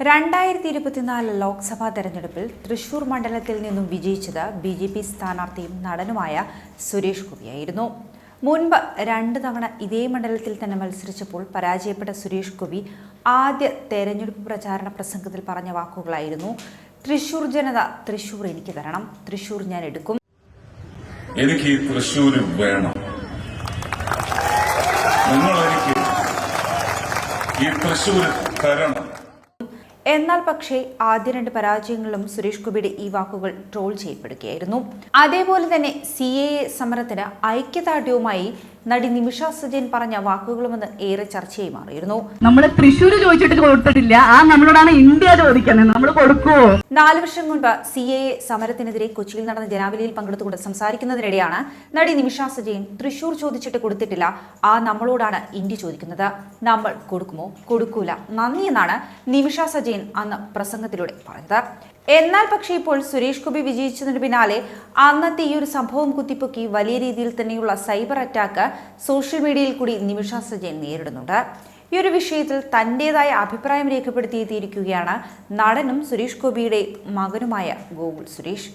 രണ്ടായിരത്തി ഇരുപത്തിനാല് ലോക്സഭാ തെരഞ്ഞെടുപ്പിൽ തൃശൂർ മണ്ഡലത്തിൽ നിന്നും വിജയിച്ചത് ബി ജെ പി സ്ഥാനാർത്ഥിയും നടനുമായ സുരേഷ് ഗോപിയായിരുന്നു. മുൻപ് രണ്ട് തവണ ഇതേ മണ്ഡലത്തിൽ തന്നെ മത്സരിച്ചപ്പോൾ പരാജയപ്പെട്ട സുരേഷ് ഗോപി ആദ്യ തെരഞ്ഞെടുപ്പ് പ്രചാരണ പ്രസംഗത്തിൽ പറഞ്ഞ വാക്കുകളായിരുന്നു. തൃശൂർ ജനത തൃശൂർ എനിക്ക് തരണം തൃശൂർ ഞാൻ എടുക്കും. എനിക്ക് തൃശൂർ വേണം. നിങ്ങൾ എനിക്ക് ഈ തൃശ്ശൂര് തരണം. എന്നാൽ പക്ഷേ ആദ്യ രണ്ട് പരാജയങ്ങളിലും സുരേഷ് ഗോപിയുടെ ഈ വാക്കുകൾ ട്രോൾ ചെയ്യപ്പെടുകയായിരുന്നു. അതേപോലെ തന്നെ സി എ സമരത്തിന് ഐക്യദാർഢ്യവുമായി നടി നിമിഷ സുജയൻ പറഞ്ഞ വാക്കുകളുമെന്ന് ഏറെ ചർച്ചയായി മാറിയിരുന്നു. നമ്മൾ തൃശ്ശൂര് ചോദിച്ചിട്ട് കൊടുത്തിട്ടില്ല. ആ നമ്മളോടാണ് ഇന്ത്യ ചോദിക്കുന്നത്. നമ്മൾ കൊടുക്കുവോ നാല് വർഷം മുൻപ് സി എ എ സമരത്തിനെതിരെ കൊച്ചിയിൽ നടന്ന ജനാവലിയിൽ പങ്കെടുത്തുകൊണ്ട് സംസാരിക്കുന്നതിനിടെയാണ് നടി നിമിഷ സുജയൻ തൃശൂർ ചോദിച്ചിട്ട് കൊടുത്തിട്ടില്ല. ആ നമ്മളോടാണ് ഇന്ത്യ ചോദിക്കുന്നത്. നമ്മൾ കൊടുക്കുമോ? കൊടുക്കൂല. നന്ദി എന്നാണ് നിമിഷ സജയൻ അന്ന് പ്രസംഗത്തിലൂടെ പറഞ്ഞത്. എന്നാൽ പക്ഷേ ഇപ്പോൾ സുരേഷ് ഗോപി വിജയിച്ചതിന് പിന്നാലെ അന്നത്തെ ഈ ഒരു സംഭവം കുത്തിപ്പൊക്കി വലിയ രീതിയിൽ തന്നെയുള്ള സൈബർ അറ്റാക്ക് സോഷ്യൽ മീഡിയയിൽ കൂടി നിമിഷ സജയൻ നേരിടുന്നുണ്ട്. ഈ ഒരു വിഷയത്തിൽ തന്റെതായ അഭിപ്രായം രേഖപ്പെടുത്തിയെത്തിയിരിക്കുകയാണ് നടനും സുരേഷ് ഗോപിയുടെ മകനുമായ ഗോകുൽ സുരേഷ്.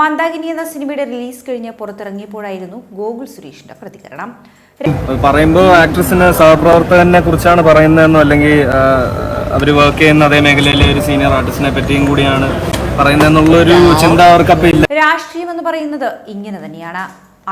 മന്ദാകിനി എന്ന സിനിമയുടെ റിലീസ് കഴിഞ്ഞ് പുറത്തിറങ്ങിയപ്പോഴായിരുന്നു ഗോകുൽ സുരേഷിന്റെ പ്രതികരണം. പറയുമ്പോൾ ആക്ട്രസിന് സഹപ്രവർത്തകനെ കുറിച്ചാണ് പറയുന്നതെന്നോ അല്ലെങ്കിൽ അവർ വർക്ക് ചെയ്യുന്ന അതേ മേഖലയിലെ ഒരു സീനിയർ ആർട്ടിസ്റ്റിനെ പറ്റിയും കൂടിയാണ് പറയുന്നതെന്നുള്ളൊരു ചിന്ത അവർക്കപ്പം ഇല്ല. രാഷ്ട്രീയം എന്ന് പറയുന്നത് ഇങ്ങനെ തന്നെയാണ്.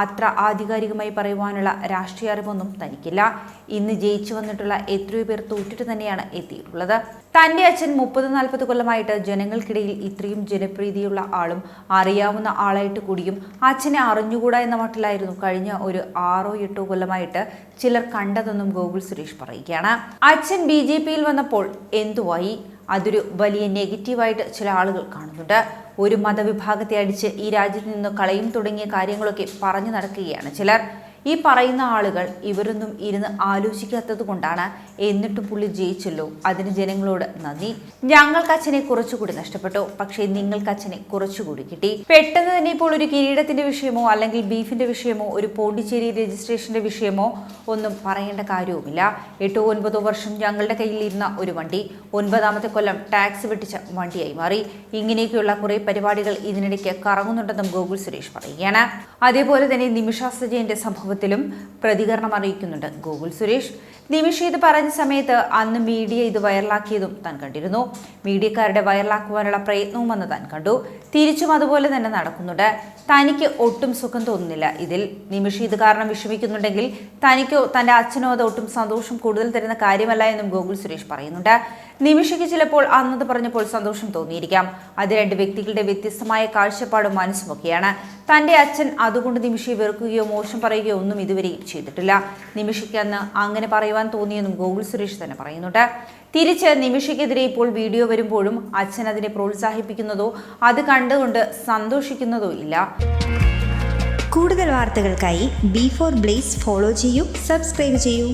അത്ര ആധികാരികമായി പറയുവാനുള്ള രാഷ്ട്രീയ അറിവൊന്നും തനിക്കില്ല. ഇന്ന് ജയിച്ചു വന്നിട്ടുള്ള എത്രയോ പേർ തോറ്റിട്ട് തന്നെയാണ് എത്തിയിട്ടുള്ളത്. തന്റെ അച്ഛൻ മുപ്പത് നാൽപ്പത് കൊല്ലമായിട്ട് ജനങ്ങൾക്കിടയിൽ ഇത്രയും ജനപ്രീതിയുള്ള ആളും അറിയാവുന്ന ആളായിട്ട് കൂടിയും അച്ഛനെ അറിഞ്ഞുകൂടാ എന്ന മട്ടിലായിരുന്നു കഴിഞ്ഞ ഒരു ആറോ എട്ടോ കൊല്ലമായിട്ട് ചിലർ കണ്ടതെന്നും ഗോകുൽ സുരേഷ് പറയുകയാണ്. അച്ഛൻ ബി ജെ പിയിൽ വന്നപ്പോൾ എന്തുവായി? അതൊരു വലിയ നെഗറ്റീവായിട്ട് ചില ആളുകൾ കാണുന്നുണ്ട്. ഒരു മതവിഭാഗത്തെ അടിച്ച് ഈ രാജ്യത്ത് നിന്ന് കളയും തുടങ്ങിയ കാര്യങ്ങളൊക്കെ പറഞ്ഞു നടക്കുകയാണ് ചിലർ. ഈ പറയുന്ന ആളുകൾ ഇവരൊന്നും ഇരുന്ന് ആലോചിക്കാത്തത് കൊണ്ടാണ് എന്നിട്ടും പുള്ളി ജയിച്ചല്ലോ. അതിന് ജനങ്ങളോട് നന്ദി. ഞങ്ങൾക്ക് അച്ഛനെ കുറച്ചുകൂടി നഷ്ടപ്പെട്ടു. പക്ഷേ നിങ്ങൾക്ക് അച്ഛനെ കുറച്ചുകൂടി കിട്ടി. പെട്ടെന്ന് തന്നെ ഇപ്പോൾ ഒരു കിരീടത്തിന്റെ വിഷയമോ അല്ലെങ്കിൽ ബീഫിന്റെ വിഷയമോ ഒരു പോണ്ടിച്ചേരി രജിസ്ട്രേഷന്റെ വിഷയമോ ഒന്നും പറയേണ്ട കാര്യവുമില്ല. എട്ടോ ഒൻപതോ വർഷം ഞങ്ങളുടെ കയ്യിൽ ഇരുന്ന ഒരു വണ്ടി ഒൻപതാമത്തെ കൊല്ലം ടാക്സ് വെട്ടിച്ച വണ്ടിയായി മാറി. ഇങ്ങനെയൊക്കെയുള്ള കുറെ പരിപാടികൾ ഇതിനിടയ്ക്ക് കറങ്ങുന്നുണ്ടെന്നും ഗോകുൽ സുരേഷ് പറയുകയാണ്. അതേപോലെ തന്നെ നിമിഷ സജയന്റെ സംഭവത്തിലും പ്രതികരണം അറിയിക്കുന്നുണ്ട്. ഗോകുൽ സുരേഷ് നിമിഷ ഇത് പറഞ്ഞ സമയത്ത് അന്ന് മീഡിയ ഇത് വൈറലാക്കിയതും താൻ കണ്ടിരുന്നു. മീഡിയക്കാരുടെ വൈറലാക്കുവാനുള്ള പ്രയത്നവും വന്ന് താൻ കണ്ടു. തിരിച്ചും അതുപോലെ തന്നെ നടക്കുന്നുണ്ട്. തനിക്ക് ഒട്ടും സുഖം തോന്നുന്നില്ല. ഇതിൽ നിമിഷ ഇത് കാരണം വിഷമിക്കുന്നുണ്ടെങ്കിൽ തനിക്കോ തന്റെ അച്ഛനോ അത് ഒട്ടും സന്തോഷം കൂടുതൽ തരുന്ന കാര്യമല്ല എന്നും ഗോകുൽ സുരേഷ് പറയുന്നുണ്ട്. നിമിഷയ്ക്ക് ചിലപ്പോൾ അന്നത് പറഞ്ഞപ്പോൾ സന്തോഷം തോന്നിയിരിക്കാം. അത് രണ്ട് വ്യക്തികളുടെ വ്യത്യസ്തമായ കാഴ്ചപ്പാടും മനസ്സുമൊക്കെയാണ്. തന്റെ അച്ഛൻ അതുകൊണ്ട് നിമിഷയെ വെറുക്കുകയോ മോശം പറയുകയോ ഒന്നും ഇതുവരെയും ചെയ്തിട്ടില്ല. നിമിഷയ്ക്ക് അന്ന് അങ്ങനെ പറയുവാൻ തോന്നിയെന്നും ഗോകുൽ സുരേഷ് തന്നെ പറയുന്നുണ്ട്. തിരിച്ച് നിമിഷയ്ക്കെതിരെ ഇപ്പോൾ വീഡിയോ വരുമ്പോഴും അച്ഛൻ അതിനെ പ്രോത്സാഹിപ്പിക്കുന്നതോ അത് കണ്ടുകൊണ്ട് സന്തോഷിക്കുന്നതോ ഇല്ല. കൂടുതൽ വാർത്തകൾക്കായി ബി ഫോർ ബ്ലേസ് ഫോളോ ചെയ്യൂ സബ്സ്ക്രൈബ് ചെയ്യൂ.